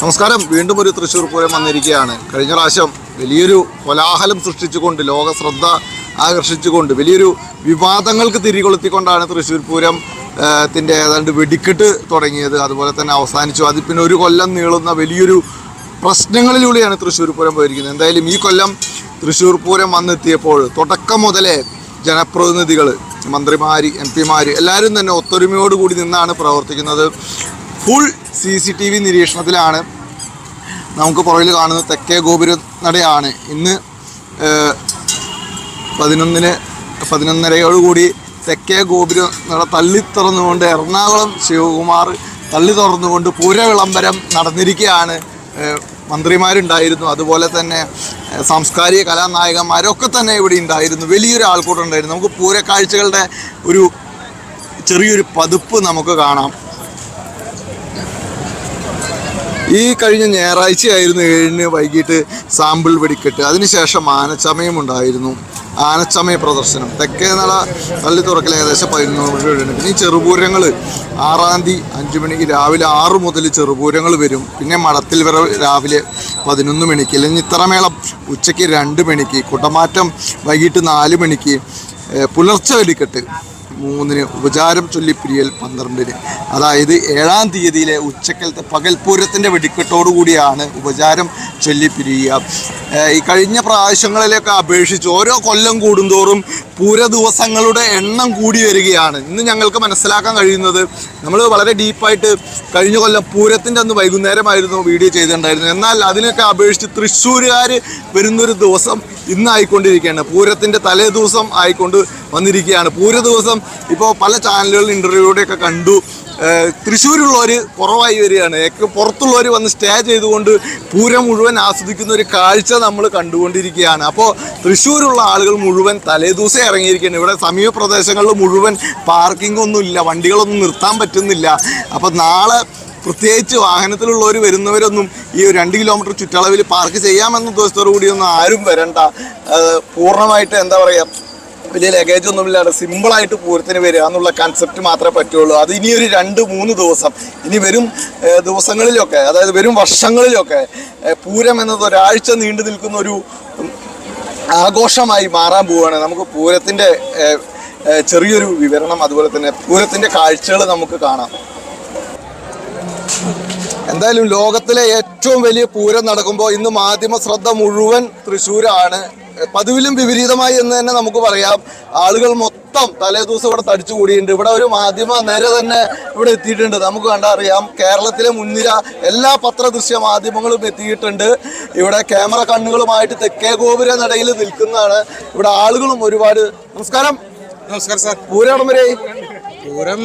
നമസ്കാരം. വീണ്ടും ഒരു തൃശ്ശൂർ പൂരം വന്നിരിക്കുകയാണ്. കഴിഞ്ഞ പ്രാവശ്യം വലിയൊരു കോലാഹലം സൃഷ്ടിച്ചുകൊണ്ട് ലോക ശ്രദ്ധ ആകർഷിച്ചുകൊണ്ട് വലിയൊരു വിവാദങ്ങൾക്ക് തിരികൊളുത്തിക്കൊണ്ടാണ് തൃശ്ശൂർ പൂരം ത്തിന്റെ ഏതാണ്ട് വെടിക്കെട്ട് തുടങ്ങിയത്. അതുപോലെ തന്നെ അവസാനിച്ചു. അത് പിന്നെ ഒരു കൊല്ലം നീളുന്ന വലിയൊരു പ്രശ്നങ്ങളിലൂടെയാണ് തൃശ്ശൂർ പൂരം പോയിരിക്കുന്നത്. എന്തായാലും ഈ കൊല്ലം തൃശ്ശൂർ പൂരം വന്നെത്തിയപ്പോൾ തുടക്കം മുതലേ ജനപ്രതിനിധികൾ മന്ത്രിമാർ എം പിമാർ എല്ലാവരും തന്നെ ഒത്തൊരുമയോടുകൂടി നിന്നാണ് പ്രവർത്തിക്കുന്നത്. Full C C T V നിരീക്ഷണത്തിലാണ് നമുക്ക് പുറകിൽ കാണുന്ന തെക്കേ ഗോപുര നടയാണ്. ഇന്ന് പതിനൊന്നിന് പതിനൊന്നരയോടുകൂടി തെക്കേ ഗോപുര നട തള്ളി തുറന്നുകൊണ്ട് എറണാകുളം ശിവകുമാർ തള്ളി തുറന്നുകൊണ്ട് പൂര വിളംബരം നടന്നിരിക്കുകയാണ് മന്ത്രിമാരുണ്ടായിരുന്നു. അതുപോലെ തന്നെ സാംസ്കാരിക കലാനായകന്മാരൊക്കെ തന്നെ ഇവിടെ ഉണ്ടായിരുന്നു. വലിയൊരു ആൾക്കൂട്ടം ഉണ്ടായിരുന്നു. നമുക്ക് പൂരക്കാഴ്ചകളുടെ ഒരു ചെറിയൊരു പതിപ്പ് നമുക്ക് കാണാം. ഈ കഴിഞ്ഞ ഞായറാഴ്ചയായിരുന്നു ഏഴിന് വൈകിട്ട് സാമ്പിൾ വെടിക്കെട്ട്. അതിനുശേഷം ആനച്ചമയം ഉണ്ടായിരുന്നു. ആനച്ചമയ പ്രദർശനം. തെക്കേ നട തള്ളി തുറക്കൽ ഏകദേശം പതിനൊന്ന് വരെയാണ് പിന്നെ ഈ ചെറുപൂരങ്ങൾ ആറാം തീയതി അഞ്ച് മണിക്ക് രാവിലെ ആറ് മുതൽ ചെറുപൂരങ്ങൾ വരും. പിന്നെ മടത്തിൽ വരെ രാവിലെ പതിനൊന്ന് മണിക്ക് അല്ലെങ്കിൽ ഇത്രമേളം ഉച്ചയ്ക്ക് രണ്ട് മണിക്ക് കുട്ടമാറ്റം വൈകിട്ട് നാല് മണിക്ക് പുലർച്ചെ വെടിക്കെട്ട്. മൂന്നിന് ഉപചാരം ചൊല്ലിപ്പിരിയൽ പന്ത്രണ്ടിന്. അതായത് ഏഴാം തീയതിയിലെ ഉച്ചക്കലത്തെ പകൽപൂരത്തിന്റെ വെടിക്കെട്ടോടുകൂടിയാണ് ഉപചാരം ചൊല്ലിപ്പിരിയുക ഈ കഴിഞ്ഞ പ്രാവശ്യങ്ങളിലൊക്കെ അപേക്ഷിച്ച് ഓരോ കൊല്ലം കൂടുന്തോറും പൂര ദിവസങ്ങളുടെ എണ്ണം കൂടി വരികയാണ്. ഇന്ന് ഞങ്ങൾക്ക് മനസ്സിലാക്കാൻ കഴിയുന്നത് നമ്മൾ വളരെ ഡീപ്പായിട്ട് കഴിഞ്ഞ കൊല്ലം പൂരത്തിന്റെ അന്ന് വൈകുന്നേരമായിരുന്നു വീഡിയോ ചെയ്തിട്ടുണ്ടായിരുന്നു എന്നാൽ അതിനൊക്കെ അപേക്ഷിച്ച് തൃശ്ശൂരുകാർ വരുന്നൊരു ദിവസം ഇന്നായിക്കൊണ്ടിരിക്കുകയാണ്. പൂരത്തിന്റെ തലേ ദിവസം ആയിക്കൊണ്ട് വന്നിരിക്കുകയാണ്. പൂര ദിവസം ഇപ്പോൾ പല ചാനലുകളിൽ ഇന്റർവ്യൂടെയൊക്കെ കണ്ടു. തൃശ്ശൂരുള്ളവർ കുറവായി വരികയാണ്. പുറത്തുള്ളവർ വന്ന് സ്റ്റേ ചെയ്തുകൊണ്ട് പൂരം മുഴുവൻ ആസ്വദിക്കുന്ന ഒരു കാഴ്ച നമ്മൾ കണ്ടുകൊണ്ടിരിക്കുകയാണ്. അപ്പോൾ തൃശ്ശൂരുള്ള ആളുകൾ മുഴുവൻ തലേദിവസം ഇറങ്ങിയിരിക്കുകയാണ്. ഇവിടെ സമീപ പ്രദേശങ്ങളിൽ മുഴുവൻ പാർക്കിംഗ് ഒന്നുമില്ല വണ്ടികളൊന്നും നിർത്താൻ പറ്റുന്നില്ല. അപ്പോൾ നാളെ പ്രത്യേകിച്ച് വാഹനത്തിലുള്ളവർ വരുന്നവരൊന്നും ഈ രണ്ട് കിലോമീറ്റർ ചുറ്റളവിൽ പാർക്ക് ചെയ്യാമെന്ന ഉദ്ദേശത്തോടു കൂടിയൊന്നും ആരും വരണ്ട. പൂർണമായിട്ട് എന്താ പറയുക വലിയ ലഗേജ് ഒന്നുമില്ലാതെ സിമ്പിളായിട്ട് പൂരത്തിന് വരിക എന്നുള്ള കൺസെപ്റ്റ് മാത്രമേ പറ്റുള്ളൂ. അത് ഇനിയൊരു രണ്ട് മൂന്ന് ദിവസം. ഇനി വരും ദിവസങ്ങളിലൊക്കെ അതായത് വരും വർഷങ്ങളിലൊക്കെ പൂരം എന്നത് ഒരാഴ്ച നീണ്ടു നിൽക്കുന്ന ഒരു ആഘോഷമായി മാറാൻ പോവുകയാണ്. നമുക്ക് പൂരത്തിന്റെ ചെറിയൊരു വിവരണം അതുപോലെ തന്നെ പൂരത്തിന്റെ കാഴ്ചകൾ നമുക്ക് കാണാം. എന്തായാലും ലോകത്തിലെ ഏറ്റവും വലിയ പൂരം നടക്കുമ്പോൾ ഇന്ന് മാധ്യമ ശ്രദ്ധ മുഴുവൻ തൃശ്ശൂരാണ്. പതിവിലും വിപരീതമായി എന്ന് തന്നെ നമുക്ക് പറയാം. ആളുകൾ മൊത്തം തലേ ദിവസം ഇവിടെ തടിച്ചു കൂടിയിട്ടുണ്ട്. ഇവിടെ ഒരു മാധ്യമ നിര തന്നെ ഇവിടെ എത്തിയിട്ടുണ്ട്. നമുക്ക് കണ്ടറിയാം കേരളത്തിലെ മുൻനിര എല്ലാ പത്രദൃശ്യ മാധ്യമങ്ങളും എത്തിയിട്ടുണ്ട്. ഇവിടെ ക്യാമറ കണ്ണുകളുമായിട്ട് തെക്കേ ഗോപുര നടയിൽ നിൽക്കുന്നതാണ്. ഇവിടെ ആളുകളും ഒരുപാട്. നമസ്കാരം. നമസ്കാരം സാർ. പൂരം വരെ? പൂരം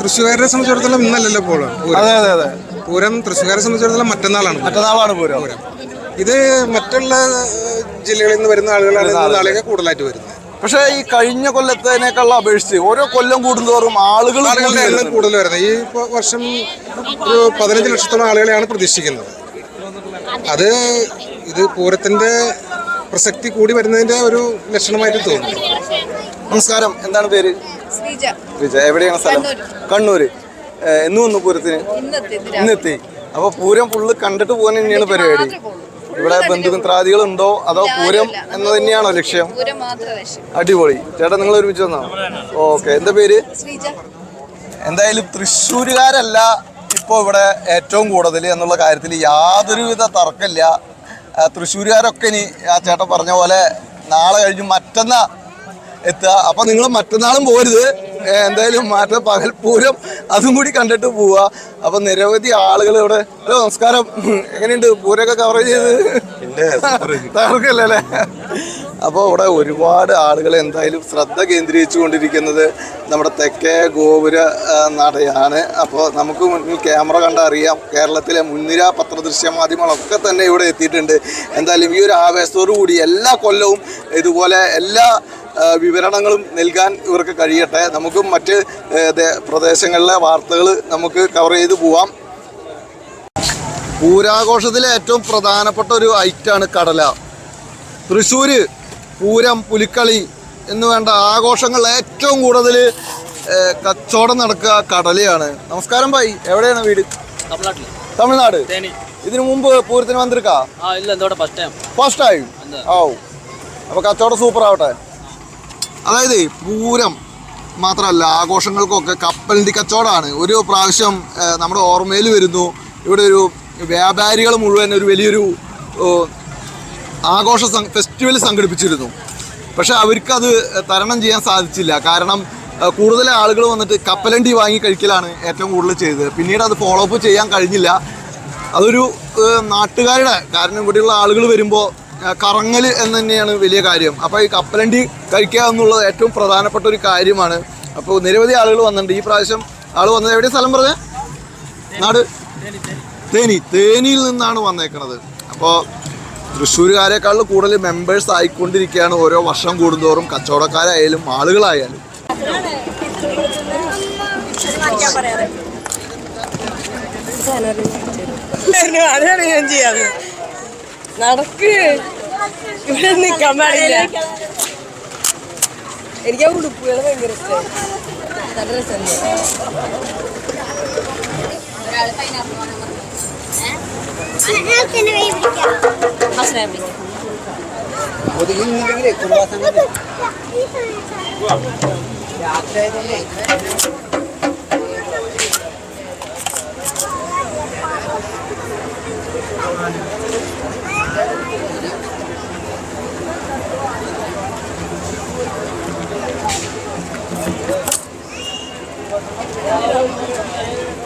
തൃശ്ശൂരെ സംബന്ധിച്ചിടത്തോളം ഇന്നല്ലല്ലോ പൂരം. അതെ അതെ അതെ. പൂരം തൃശ്ശൂർക്കാരെ സംബന്ധിച്ചിടത്തോളം മറ്റന്നാളാണ് പൂരം. മറ്റന്നാളാണ് പൂരം. ഇത് മറ്റുള്ള ജില്ലകളിൽ നിന്ന് വരുന്ന ആളുകളാണ് നാളെയൊക്കെ കൂടുതലായിട്ട് വരുന്നത്. പക്ഷേ ഈ കഴിഞ്ഞ കൊല്ലത്തേനേക്കാൾ അപേക്ഷിച്ച് ഓരോ കൊല്ലം കൂടുന്തോറും ആളുകൾ ആളുകളുടെ എണ്ണം കൂടുതൽ വരുന്നത്. ഈ വർഷം ഒരു പതിനഞ്ച് ലക്ഷത്തോളം ആളുകളെയാണ് പ്രതീക്ഷിക്കുന്നത്. അത് ഇത് പൂരത്തിന്റെ പ്രസക്തി കൂടി വരുന്നതിന്റെ ഒരു ലക്ഷണമായിട്ട് തോന്നുന്നു. നമസ്കാരം. എന്താണ് പേര്? ശ്രീജ. വിജയ എവിടെയാണ് സ്ഥലം? കണ്ണൂര്. എന്ന് വന്നു പൂരത്തിന്? ഇന്നത്തെ അപ്പൊ പൂരം ഫുള്ള് കണ്ടിട്ട് പോകാൻ തന്നെയാണ് പരിപാടി. ഇവിടെ ബന്ധുമിത്രാദികൾ ഉണ്ടോ അതോ പൂരം എന്ന് തന്നെയാണോ ലക്ഷ്യം? അടിപൊളി. ചേട്ടാ നിങ്ങൾ ഒരുമിച്ച് വന്നോ? ഓക്കെ. എന്താ പേര്? എന്തായാലും തൃശ്ശൂരുകാരല്ല ഇപ്പോൾ ഇവിടെ ഏറ്റവും കൂടുതൽ എന്നുള്ള കാര്യത്തിൽ യാതൊരുവിധ തർക്കമില്ല. തൃശ്ശൂരുകാരൊക്കെ ഇനി ആ ചേട്ടൻ പറഞ്ഞ പോലെ നാളെ കഴിഞ്ഞ് മറ്റന്നാ എത്തുക. അപ്പൊ നിങ്ങൾ മറ്റന്നാളും പോരുത്. എന്തായാലും മാറ്റ പകൽ പൂരം അതും കൂടി കണ്ടിട്ട് പോവുക. അപ്പൊ നിരവധി ആളുകൾ ഇവിടെ. ഹലോ നമസ്കാരം. എങ്ങനെയുണ്ട്? പൂരമൊക്കെ കവർ ചെയ്ത്? തകർക്കല്ലേ അല്ലേ? അപ്പോൾ ഇവിടെ ഒരുപാട് ആളുകൾ എന്തായാലും ശ്രദ്ധ കേന്ദ്രീകരിച്ചു കൊണ്ടിരിക്കുന്നത് നമ്മുടെ തെക്കേ ഗോപുര നടയാണ്. അപ്പോൾ നമുക്ക് മുന്നിൽ ക്യാമറ കണ്ടറിയാം കേരളത്തിലെ മുൻനിര പത്രദൃശ്യ മാധ്യമങ്ങളൊക്കെ തന്നെ ഇവിടെ എത്തിയിട്ടുണ്ട്. എന്തായാലും ഈ ഒരു ആവേശത്തോടു കൂടി എല്ലാ കൊല്ലവും ഇതുപോലെ എല്ലാ വിവരണങ്ങളും നൽകാൻ ഇവർക്ക് കഴിയട്ടെ. നമുക്കും മറ്റ് പ്രദേശങ്ങളിലെ വാർത്തകൾ നമുക്ക് കവർ ചെയ്ത് പോവാം. പൂരാഘോഷത്തിലെ ഏറ്റവും പ്രധാനപ്പെട്ട ഒരു ഐറ്റാണ് കടല. തൃശ്ശൂർ പൂരം പുലിക്കളി എന്ന് വേണ്ട ആഘോഷങ്ങൾ ഏറ്റവും കൂടുതൽ കച്ചവടം നടക്കുക കടലയാണ്. നമസ്കാരം ഭായി എവിടെയാണ് വീട്? തമിഴ്നാട്? ഇതിനു മുമ്പ് പൂരത്തിന് വന്നിരിക്കാം? ഫസ്റ്റ് ടൈം ഓ അപ്പൊ കച്ചവടം സൂപ്പർ ആവട്ടെ. അതായത് പൂരം മാത്രമല്ല ആഘോഷങ്ങൾക്കൊക്കെ കപ്പലിന്റെ കച്ചവടമാണ്. ഒരു പ്രാവശ്യം നമ്മുടെ ഓർമ്മയിൽ വരുന്നു ഇവിടെ ഒരു വ്യാപാരികൾ മുഴുവൻ ഒരു വലിയൊരു ആഘോഷ ഫെസ്റ്റിവൽ സംഘടിപ്പിച്ചിരുന്നു. പക്ഷെ അവർക്കത് തരണം ചെയ്യാൻ സാധിച്ചില്ല. കാരണം കൂടുതൽ ആളുകൾ വന്നിട്ട് കപ്പലണ്ടി വാങ്ങി കഴിക്കലാണ് ഏറ്റവും കൂടുതൽ ചെയ്തത്. പിന്നീട് അത് ഫോളോ അപ്പ് ചെയ്യാൻ കഴിഞ്ഞില്ല. അതൊരു നാട്ടുകാരുടെ കാരണം ഇവിടെയുള്ള ആളുകൾ വരുമ്പോൾ കറങ്ങൽ എന്ന് തന്നെയാണ് വലിയ കാര്യം. അപ്പോൾ ഈ കപ്പലണ്ടി കഴിക്കുക എന്നുള്ളത് ഏറ്റവും പ്രധാനപ്പെട്ട ഒരു കാര്യമാണ്. അപ്പോൾ നിരവധി ആളുകൾ വന്നിട്ടുണ്ട്. ഈ പ്രാവശ്യം ആൾ വന്നത് എവിടെ സ്ഥലം പറഞ്ഞ? നാട്? തേനി തേനിയിൽ നിന്നാണ് വന്നേക്കണത്. അപ്പോൾ തൃശ്ശൂരുകാരെക്കാളും കൂടുതൽ മെമ്പേഴ്സ് ആയിക്കൊണ്ടിരിക്കുകയാണ് ഓരോ വർഷം കൂടുന്തോറും. കച്ചവടക്കാരായാലും ആളുകളായാലും. അതാണ് ഞാൻ ചെയ്യാന്ന് നടക്ക്. ഇവിടെ നിക്കാൻ പാടില്ല. എനിക്ക് ആ ഉടുപ്പുകൾ ഭയങ്കര ഇഷ്ടമാണ് നല്ല രസമുണ്ട് i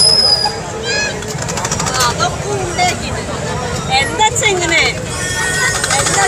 എന്താ ഇങ്ങനെ എന്താ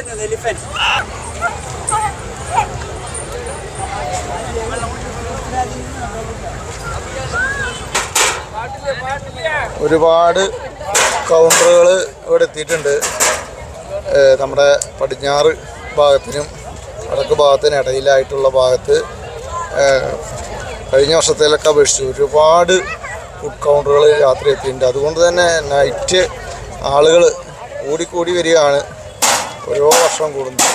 എന്നെന്തേലും മേടിച്ചു കൊടുക്കാനോ ഒരുപാട് കൗണ്ടറുകൾ ഇവിടെ എത്തിയിട്ടുണ്ട്. നമ്മുടെ പടിഞ്ഞാറ് ഭാഗത്തിനും വടക്ക് ഭാഗത്തിനും ഇടയിലായിട്ടുള്ള ഭാഗത്ത് കഴിഞ്ഞ വർഷത്തേലൊക്കെ അപേക്ഷിച്ച് ഒരുപാട് ഫുഡ് കൗണ്ടറുകൾ യാത്ര എത്തിയിട്ടുണ്ട്. അതുകൊണ്ട് തന്നെ നൈറ്റ് ആളുകൾ കൂടിക്കൂടി വരികയാണ്. ഓരോ വർഷം കൂടുന്നത്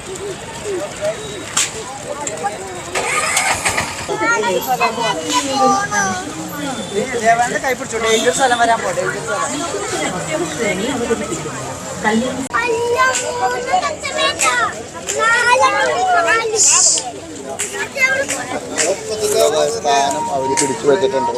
സ്ഥാനം അവർ പിടിച്ചു വെച്ചിട്ടുണ്ട്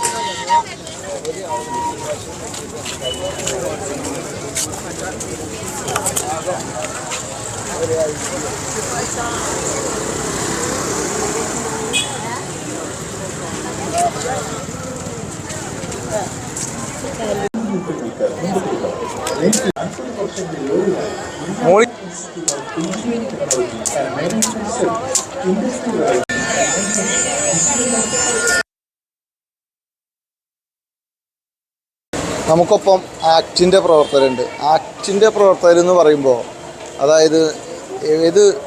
നമുക്കൊപ്പം ആക്ടിന്റെ പ്രവർത്തകരുണ്ട്. ആക്ടിന്റെ പ്രവർത്തകർ എന്ന് പറയുമ്പോൾ അതായത് ഏത്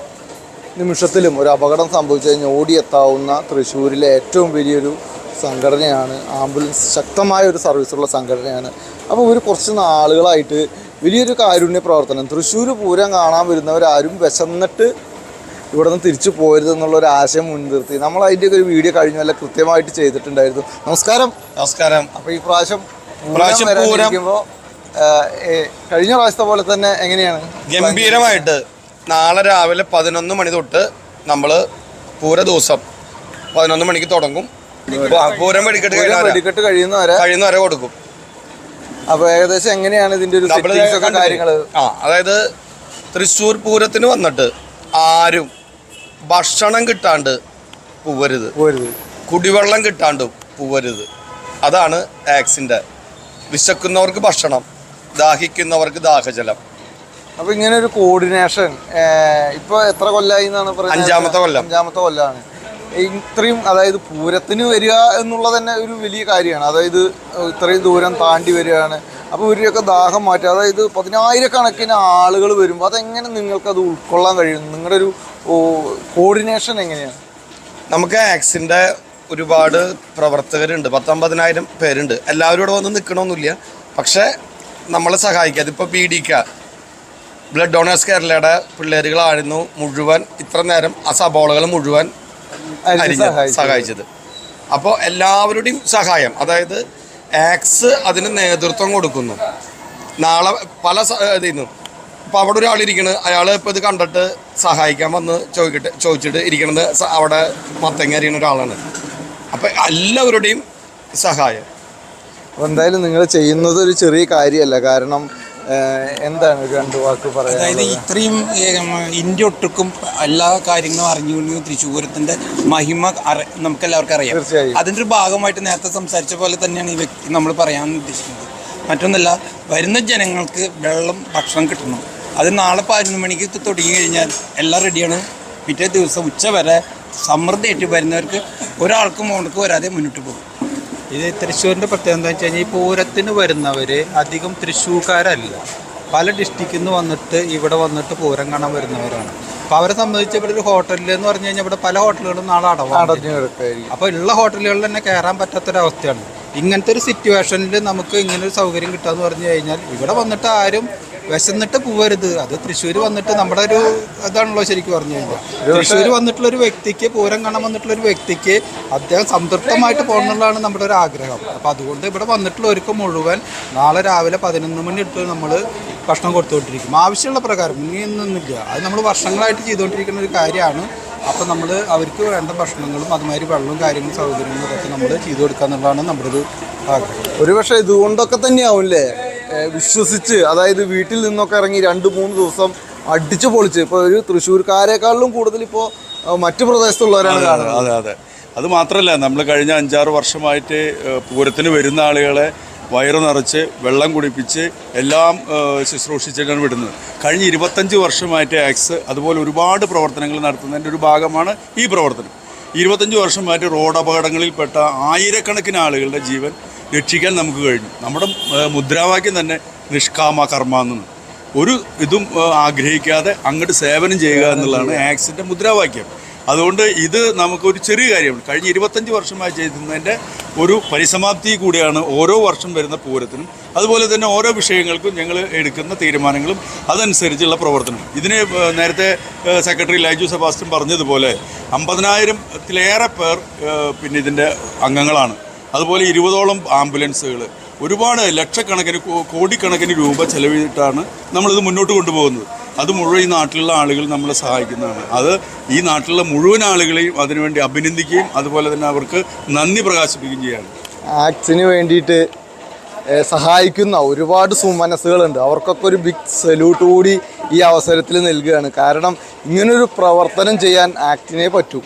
നിമിഷത്തിലും ഒരു അപകടം സംഭവിച്ചു കഴിഞ്ഞാൽ ഓടിയെത്താവുന്ന തൃശ്ശൂരിലെ ഏറ്റവും വലിയൊരു സംഘടനയാണ് ആംബുലൻസ് ശക്തമായ ഒരു സർവീസുള്ള സംഘടനയാണ്. അപ്പോൾ ഒരു കുറച്ച് നാളുകളായിട്ട് വലിയൊരു കാരുണ്യ പ്രവർത്തനം തൃശ്ശൂർ പൂരം കാണാൻ വരുന്നവരാരും വിശന്നിട്ട് ഇവിടെ നിന്ന് തിരിച്ചു പോരുത് എന്നുള്ള ഒരു ആശയം മുൻനിർത്തി. നമ്മൾ അതിന്റെ ഒരു വീഡിയോ കഴിഞ്ഞ നല്ല കൃത്യമായിട്ട് ചെയ്തിട്ടുണ്ടായിരുന്നു. നമസ്കാരം. നമസ്കാരം. അപ്പോൾ ഈ പ്രാവശ്യം പ്രാവശ്യം പൂരം- വരാനിരിക്കുമ്പോൾ കഴിഞ്ഞ പ്രാവശ്യത്തെ പോലെ തന്നെ എങ്ങനെയാണ്? ഗംഭീരമായിട്ട് നാളെ രാവിലെ പതിനൊന്ന് മണി തൊട്ട് നമ്മൾ പൂര ദിവസം പതിനൊന്ന് മണിക്ക് തുടങ്ങും. പൂരം വെടിക്കെട്ട് വെടിക്കെട്ട് കഴിയുന്നവരെ കഴിയുന്നവരെ കൊടുക്കും. അപ്പൊ ഏകദേശം എങ്ങനെയാണ് ഇതിന്റെ ഒരു കാര്യങ്ങൾ ആ അതായത് തൃശ്ശൂർ പൂരത്തിന് വന്നിട്ട് ആരും ഭക്ഷണം കിട്ടാണ്ട് പൂവരുത്. കുടിവെള്ളം കിട്ടാണ്ട് പൂവരുത്. അതാണ് ആക്സിന്റെ വിശക്കുന്നവർക്ക് ഭക്ഷണം. ദാഹിക്കുന്നവർക്ക് ദാഹജലം. അപ്പൊ ഇങ്ങനെ ഒരു കോർഡിനേഷൻ ഇപ്പൊ എത്ര കൊല്ലായി എന്നാണ് പറയുന്നത്? അഞ്ചാമത്തെ കൊല്ലം. അഞ്ചാമത്തെ കൊല്ലാണ്. ഇത്രയും അതായത് പൂരത്തിന് വരിക എന്നുള്ളത് തന്നെ ഒരു വലിയ കാര്യമാണ്. അതായത് ഇത്രയും ദൂരം താണ്ടി വരികയാണ്. അപ്പോൾ ഇവരുടെയൊക്കെ ദാഹം മാറ്റുക. അതായത് പതിനായിരക്കണക്കിന് ആളുകൾ വരുമ്പോൾ അതെങ്ങനെ നിങ്ങൾക്ക് അത് ഉൾക്കൊള്ളാൻ കഴിയും? നിങ്ങളുടെ ഒരു കോർഡിനേഷൻ എങ്ങനെയാണ്? നമുക്ക് ആക്സിന്റെ ഒരുപാട് പ്രവർത്തകരുണ്ട്. പത്തൊമ്പതിനായിരം പേരുണ്ട്. എല്ലാവരും ഇവിടെ വന്ന് നിൽക്കണമെന്നില്ല പക്ഷേ നമ്മളെ സഹായിക്കുക. അതിപ്പോൾ പി ഡിക്ക ബ്ലഡ് ഡോണേഴ്സ് കേരളയുടെ പിള്ളേരുകളായിരുന്നു മുഴുവൻ. ഇത്ര നേരം ആ സബോളകൾ മുഴുവൻ സഹായിച്ചത്. അപ്പോൾ എല്ലാവരുടെയും സഹായം. അതായത് ആക്സ് അതിന് നേതൃത്വം കൊടുക്കുന്നു. നാളെ പല ഇതിൽ നിന്നും അവിടെ ഒരാളിരിക്കണ് അയാൾ ഇപ്പോൾ ഇത് കണ്ടിട്ട് സഹായിക്കാൻ വന്ന് ചോദിക്കട്ടെ ചോദിച്ചിട്ട് ഇരിക്കണത് അവിടെ മത്തങ്ങ അറിയുന്ന ഒരാളാണ്. അപ്പം എല്ലാവരുടെയും സഹായം. അപ്പോൾ എന്തായാലും നിങ്ങൾ ചെയ്യുന്നത് ഒരു ചെറിയ കാര്യമല്ല. കാരണം എന്താണ് രണ്ട് വാക്ക് അതായത് പറയാൻ ഇത്രയും ഇന്ത്യ ഒട്ടുക്കും എല്ലാ കാര്യങ്ങളും അറിഞ്ഞുകൊണ്ട് തൃശ്ശൂരത്തിന്റെ മഹിമ അറി- നമുക്കെല്ലാവർക്കും അറിയാം. തീർച്ചയായും. അതിന്റെ ഒരു ഭാഗമായിട്ട് നേരത്തെ സംസാരിച്ച പോലെ തന്നെയാണ് ഈ വ്യക്തി നമ്മൾ പറയാൻ ഉദ്ദേശിക്കുന്നത്. മറ്റൊന്നല്ല വരുന്ന ജനങ്ങൾക്ക് വെള്ളം ഭക്ഷണം കിട്ടണം. അത് നാളെ പതിനൊന്ന് മണിക്ക് തുടങ്ങി കഴിഞ്ഞാൽ എല്ലാം റെഡിയാണ്. പിറ്റേ ദിവസം ഉച്ച വരെ സമൃദ്ധിയായിട്ട് വരുന്നവർക്ക് ഒരാൾക്കും ഓണക്കും വരാതെ മുന്നോട്ട് പോകും. ഇത് തൃശ്ശൂരിന്റെ പ്രത്യേകത എന്താ വെച്ച് കഴിഞ്ഞാൽ ഈ പൂരത്തിന് വരുന്നവർ അധികം തൃശ്ശൂർക്കാരല്ല. പല ഡിസ്ട്രിക്റ്റിൽ നിന്ന് വന്നിട്ട് ഇവിടെ വന്നിട്ട് പൂരം കാണാൻ വരുന്നവരാണ്. അപ്പോൾ അവരെ സംബന്ധിച്ച് ഇവിടെ ഒരു ഹോട്ടലിൽ എന്ന് പറഞ്ഞു കഴിഞ്ഞാൽ ഇവിടെ പല ഹോട്ടലുകളും നാളെ അടവാണ്. അപ്പോൾ ഉള്ള ഹോട്ടലുകളിൽ തന്നെ കയറാൻ പറ്റാത്തൊരവസ്ഥയാണ്. ഇങ്ങനത്തെ ഒരു സിറ്റുവേഷനിൽ നമുക്ക് ഇങ്ങനെ ഒരു സൗകര്യം കിട്ടാന്ന് പറഞ്ഞു കഴിഞ്ഞാൽ ഇവിടെ വന്നിട്ട് ആരും വിശന്നിട്ട് പോവരുത്. അത് തൃശ്ശൂർ വന്നിട്ട് നമ്മുടെ ഒരു ഇതാണല്ലോ ശരിക്കും പറഞ്ഞു കഴിഞ്ഞാൽ. തൃശ്ശൂർ വന്നിട്ടുള്ള ഒരു വ്യക്തിക്ക് പൂരം കാണാൻ വന്നിട്ടുള്ള ഒരു വ്യക്തിക്ക് അദ്ദേഹം സംതൃപ്തമായിട്ട് പോകണമെന്നുള്ളതാണ് നമ്മുടെ ഒരു ആഗ്രഹം. അപ്പോൾ അതുകൊണ്ട് ഇവിടെ വന്നിട്ടുള്ളവർക്ക് മുഴുവൻ നാളെ രാവിലെ പതിനൊന്ന് മണി ഇട്ട് നമ്മൾ ഭക്ഷണം കൊടുത്തുകൊണ്ടിരിക്കും. ആവശ്യമുള്ള പ്രകാരം ഇനിയൊന്നുമില്ല അത് നമ്മൾ വർഷങ്ങളായിട്ട് ചെയ്തുകൊണ്ടിരിക്കുന്ന ഒരു കാര്യമാണ്. അപ്പോൾ നമ്മൾ അവർക്ക് വേണ്ട ഭക്ഷണങ്ങളും അതുമാതിരി വെള്ളവും കാര്യങ്ങളും സൗകര്യങ്ങളും ഒക്കെ നമ്മൾ ചെയ്തു കൊടുക്കുക എന്നുള്ളതാണ് നമ്മുടെ ഒരു ആഗ്രഹം ഒരുപക്ഷെ ഇതുകൊണ്ടൊക്കെ തന്നെയാവുമല്ലേ ഏഹ് വിശ്വസിച്ച് അതായത് വീട്ടിൽ നിന്നൊക്കെ ഇറങ്ങി രണ്ട് മൂന്ന് ദിവസം അടിച്ചു പൊളിച്ച്. ഇപ്പോൾ ഒരു തൃശ്ശൂർക്കാരെക്കാളിലും കൂടുതൽ ഇപ്പോൾ മറ്റു പ്രദേശത്തുള്ളവരാണ് കാണുന്നത്. അതെ അതെ. അത് മാത്രമല്ല നമ്മൾ കഴിഞ്ഞ അഞ്ചാറ് വർഷമായിട്ട് പൂരത്തിന് വരുന്ന ആളുകളെ വയറ് നിറച്ച് വെള്ളം കുടിപ്പിച്ച് എല്ലാം ശുശ്രൂഷിച്ചിട്ടാണ് വിടുന്നത്. കഴിഞ്ഞ ഇരുപത്തഞ്ച് വർഷമായിട്ട് ആക്സ് അതുപോലെ ഒരുപാട് പ്രവർത്തനങ്ങൾ നടത്തുന്നതിന്റെ ഒരു ഭാഗമാണ് ഈ പ്രവർത്തനം. ഇരുപത്തഞ്ച് വർഷമായിട്ട് റോഡ് അപകടങ്ങളിൽപ്പെട്ട ആയിരക്കണക്കിന് ആളുകളുടെ ജീവൻ രക്ഷിക്കാൻ നമുക്ക് കഴിഞ്ഞു. നമ്മുടെ മുദ്രാവാക്യം തന്നെ നിഷ്കാമ കർമ്മ എന്നാണ് ഒരു ഇതും ആഗ്രഹിക്കാതെ അങ്ങോട്ട് സേവനം ചെയ്യുക എന്നുള്ളതാണ് ആക്സിന്റെ മുദ്രാവാക്യം. അതുകൊണ്ട് ഇത് നമുക്കൊരു ചെറിയ കാര്യമാണ്. കഴിഞ്ഞ ഇരുപത്തഞ്ച് വർഷമായി ചെയ്യുന്നതിന്റെ ഒരു പരിസമാപ്തി കൂടിയാണ് ഓരോ വർഷം വരുന്ന പൂരത്തിനും. അതുപോലെ തന്നെ ഓരോ വിഷയങ്ങൾക്കും ഞങ്ങൾ എടുക്കുന്ന തീരുമാനങ്ങളും അതനുസരിച്ചുള്ള പ്രവർത്തനം ഇതിന് നേരത്തെ സെക്രട്ടറി ലൈജു സെബാസ്റ്റ്യൻ പറഞ്ഞതുപോലെ അമ്പതിനായിരത്തിലേറെ പേർ പിന്നെ ഇതിന്റെ അംഗങ്ങളാണ്. അതുപോലെ ഇരുപതോളം ആംബുലൻസുകൾ. ഒരുപാട് ലക്ഷക്കണക്കിന് കോടിക്കണക്കിന് രൂപ ചെലവിട്ടാണ് നമ്മളിത് മുന്നോട്ട് കൊണ്ടുപോകുന്നത്. അത് മുഴുവൻ ഈ നാട്ടിലുള്ള ആളുകൾ നമ്മളെ സഹായിക്കുന്നതാണ്. അത് ഈ നാട്ടിലുള്ള മുഴുവൻ ആളുകളെയും അതിനുവേണ്ടി അഭിനന്ദിക്കുകയും അതുപോലെ തന്നെ അവർക്ക് നന്ദി പ്രകാശിപ്പിക്കുകയും ചെയ്യാണ്. ആക്സിന് വേണ്ടിയിട്ട് സഹായിക്കുന്ന ഒരുപാട് സുമനസ്സുകളുണ്ട്. അവർക്കൊക്കെ ഒരു ബിഗ് സല്യൂട്ട് കൂടി ഈ അവസരത്തിൽ നൽകുകയാണ്. കാരണം ഇങ്ങനൊരു പ്രവർത്തനം ചെയ്യാൻ ആക്ടിനെ പറ്റൂ.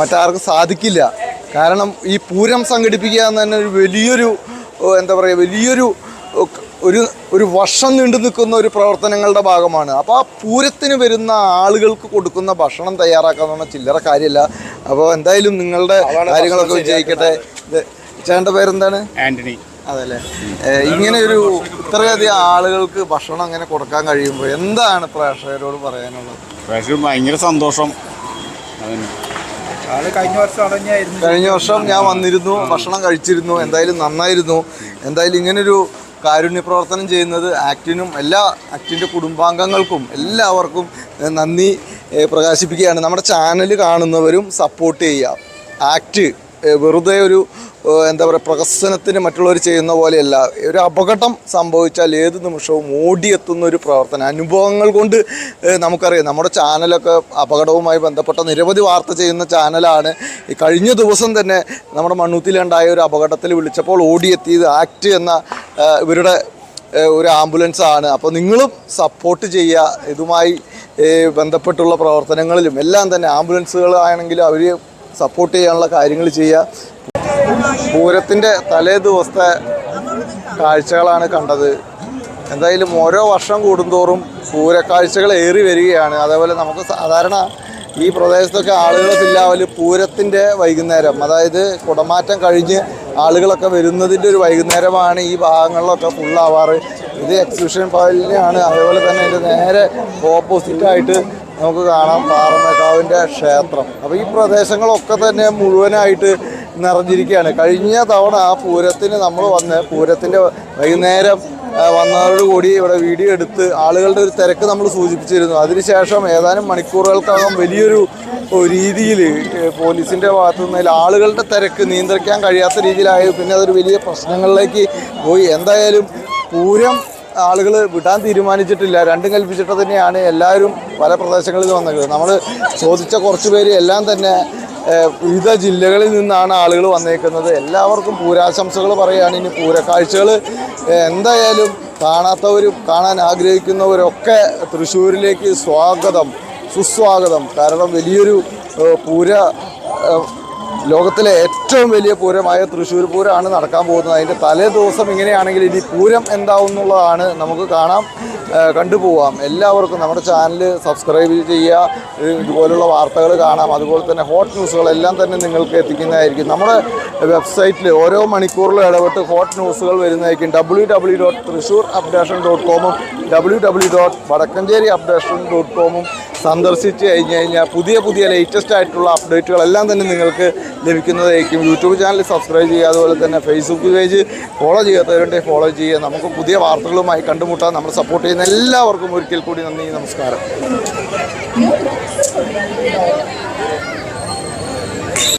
മറ്റാർക്കും സാധിക്കില്ല. കാരണം ഈ പൂരം സംഘടിപ്പിക്കുക എന്ന് തന്നെ ഒരു വലിയൊരു എന്താ പറയുക വലിയൊരു ഒരു ഒരു വർഷം നീണ്ടു നിൽക്കുന്ന ഒരു പ്രവർത്തനങ്ങളുടെ ഭാഗമാണ്. അപ്പോൾ ആ പൂരത്തിന് വരുന്ന ആളുകൾക്ക് കൊടുക്കുന്ന ഭക്ഷണം തയ്യാറാക്കാന്ന് പറഞ്ഞാൽ ചില്ലറ കാര്യമല്ല അപ്പോൾ എന്തായാലും നിങ്ങളുടെ കാര്യങ്ങളൊക്കെ വിജയിക്കട്ടെ. ചേട്ടന്റെ പേരെന്താണ്? ആന്റണി. അതല്ലേ. ഇങ്ങനെ ഒരു ഇത്രയധികം ആളുകൾക്ക് ഭക്ഷണം അങ്ങനെ കൊടുക്കാൻ കഴിയുമ്പോൾ എന്താണ് പ്രേക്ഷകരോട് പറയാനുള്ളത്? പ്രേക്ഷകർ ഭയങ്കര സന്തോഷം. കഴിഞ്ഞ വർഷം ഞാൻ വന്നിരുന്നു ഭക്ഷണം കഴിച്ചിരുന്നു എന്തായാലും നന്നായിരുന്നു. എന്തായാലും ഇങ്ങനൊരു കാരുണ്യ പ്രവർത്തനം ചെയ്യുന്നത് ആക്ടിനും എല്ലാ ആക്ടിന്റെ കുടുംബാംഗങ്ങൾക്കും എല്ലാവർക്കും നന്ദി പ്രകാശിപ്പിക്കുകയാണ്. നമ്മുടെ ചാനൽ കാണുന്നവരും സപ്പോർട്ട് ചെയ്യുക. ആക്ട് വെറുതെ ഒരു എന്താ പറയുക പ്രഹസനത്തിന് മറ്റുള്ളവർ ചെയ്യുന്ന പോലെയല്ല. ഒരു അപകടം സംഭവിച്ചാൽ ഏത് നിമിഷവും ഓടിയെത്തുന്ന ഒരു പ്രവർത്തനം. അനുഭവങ്ങൾ കൊണ്ട് നമുക്കറിയാം. നമ്മുടെ ചാനലൊക്കെ അപകടവുമായി ബന്ധപ്പെട്ട നിരവധി വാർത്ത ചെയ്യുന്ന ചാനലാണ്. കഴിഞ്ഞ ദിവസം തന്നെ നമ്മുടെ മണ്ണൂത്തിലുണ്ടായ ഒരു അപകടത്തിൽ വിളിച്ചപ്പോൾ ഓടിയെത്തിയത് ആക്ട് എന്ന ഇവരുടെ ഒരു ആംബുലൻസ് ആണ്. അപ്പോൾ നിങ്ങളും സപ്പോർട്ട് ചെയ്യുക. ഇതുമായി ബന്ധപ്പെട്ടുള്ള പ്രവർത്തനങ്ങളിലും എല്ലാം തന്നെ ആംബുലൻസുകളാണെങ്കിലും അവർ സപ്പോർട്ട് ചെയ്യാനുള്ള കാര്യങ്ങൾ ചെയ്യുക. പൂരത്തിന്റെ തലേ ദിവസത്തെ കാഴ്ചകളാണ് കണ്ടത്. എന്തായാലും ഓരോ വർഷം കൂടുന്തോറും പൂരക്കാഴ്ചകൾ ഏറി വരികയാണ്. അതേപോലെ നമുക്ക് സാധാരണ ഈ പ്രദേശത്തൊക്കെ ആളുകൾ ഫില്ലാവൽ പൂരത്തിന്റെ വൈകുന്നേരം അതായത് കുടമാറ്റം കഴിഞ്ഞ് ആളുകളൊക്കെ വരുന്നതിന്റെ ഒരു വൈകുന്നേരമാണ് ഈ ഭാഗങ്ങളിലൊക്കെ ഫുള്ളാവാറ് ഇത് എക്സിബിഷൻ പാലിനെയാണ് അതേപോലെ തന്നെ ഇതിന്റെ നേരെ ഓപ്പോസിറ്റായിട്ട് നമുക്ക് കാണാം പാറമേക്കാവിന്റെ ക്ഷേത്രം. അപ്പോൾ ഈ പ്രദേശങ്ങളൊക്കെ തന്നെ മുഴുവനായിട്ട് നിറഞ്ഞിരിക്കുകയാണ്. കഴിഞ്ഞ തവണ ആ പൂരത്തിന് നമ്മൾ വന്ന് പൂരത്തിന്റെ വൈകുന്നേരം വന്നതോടുകൂടി ഇവിടെ വീഡിയോ എടുത്ത് ആളുകളുടെ ഒരു തിരക്ക് നമ്മൾ സൂചിപ്പിച്ചിരുന്നു. അതിനുശേഷം ഏതാനും മണിക്കൂറുകൾക്കകം വലിയൊരു രീതിയിൽ പോലീസിന്റെ ഭാഗത്തു നിന്ന് ആളുകളുടെ തിരക്ക് നിയന്ത്രിക്കാൻ കഴിയാത്ത രീതിയിലായി. പിന്നെ അതൊരു വലിയ പ്രശ്നങ്ങളിലേക്ക് പോയി. എന്തായാലും പൂരം ആളുകൾ വിടാൻ തീരുമാനിച്ചിട്ടില്ല. രണ്ടും കൽപ്പിച്ചിട്ട് തന്നെയാണ് എല്ലാവരും പല പ്രദേശങ്ങളിൽ വന്നത്. നമ്മൾ ചോദിച്ച കുറച്ച് പേര് എല്ലാം തന്നെ വിവിധ ജില്ലകളിൽ നിന്നാണ് ആളുകൾ വന്നേക്കുന്നത്. എല്ലാവർക്കും പൂരാശംസകൾ പറയുകയാണ്. ഇനി പൂരക്കാഴ്ചകൾ എന്തായാലും കാണാത്തവരും കാണാൻ ആഗ്രഹിക്കുന്നവരൊക്കെ തൃശ്ശൂരിലേക്ക് സ്വാഗതം സുസ്വാഗതം. കാരണം വലിയൊരു പൂര ലോകത്തിലെ ഏറ്റവും വലിയ പൂരമായ തൃശ്ശൂർ പൂരമാണ് നടക്കാൻ പോകുന്നത്. അതിന്റെ തലേ ദിവസം ഇങ്ങനെയാണെങ്കിൽ ഇനി പൂരം എന്താവും എന്നുള്ളതാണ് നമുക്ക് കാണാം കണ്ടുപോവാം. എല്ലാവർക്കും നമ്മുടെ ചാനൽ സബ്സ്ക്രൈബ് ചെയ്യുക. ഇതുപോലുള്ള വാർത്തകൾ കാണാം. അതുപോലെ തന്നെ ഹോട്ട് ന്യൂസുകളെല്ലാം തന്നെ നിങ്ങൾക്ക് എത്തിക്കുന്നതായിരിക്കും. നമ്മുടെ വെബ്സൈറ്റിൽ ഓരോ മണിക്കൂറിലും ഇടപെട്ട് ഹോട്ട് ന്യൂസുകൾ വരുന്നതായിരിക്കും. W W dot Thrissur updation dot കോമും W W dot Vadakkanchery updation dot കോമും സന്ദർശിച്ച് കഴിഞ്ഞ് കഴിഞ്ഞാൽ പുതിയ പുതിയ ലേറ്റസ്റ്റ് ആയിട്ടുള്ള അപ്ഡേറ്റുകളെല്ലാം തന്നെ നിങ്ങൾക്ക് ലഭിക്കുന്നതായിരിക്കും. യൂട്യൂബ് ചാനൽ സബ്സ്ക്രൈബ് ചെയ്യുക അതുപോലെ തന്നെ ഫേസ്ബുക്ക് പേജ് ഫോളോ ചെയ്യാത്തവരുണ്ടെങ്കിൽ ഫോളോ ചെയ്യുക. നമുക്ക് പുതിയ വാർത്തകളുമായി കണ്ടുമുട്ടാൻ നമ്മൾ സപ്പോർട്ട് ചെയ്യുന്ന എല്ലാവർക്കും ഒരിക്കൽ കൂടി നന്ദി നമസ്കാരം.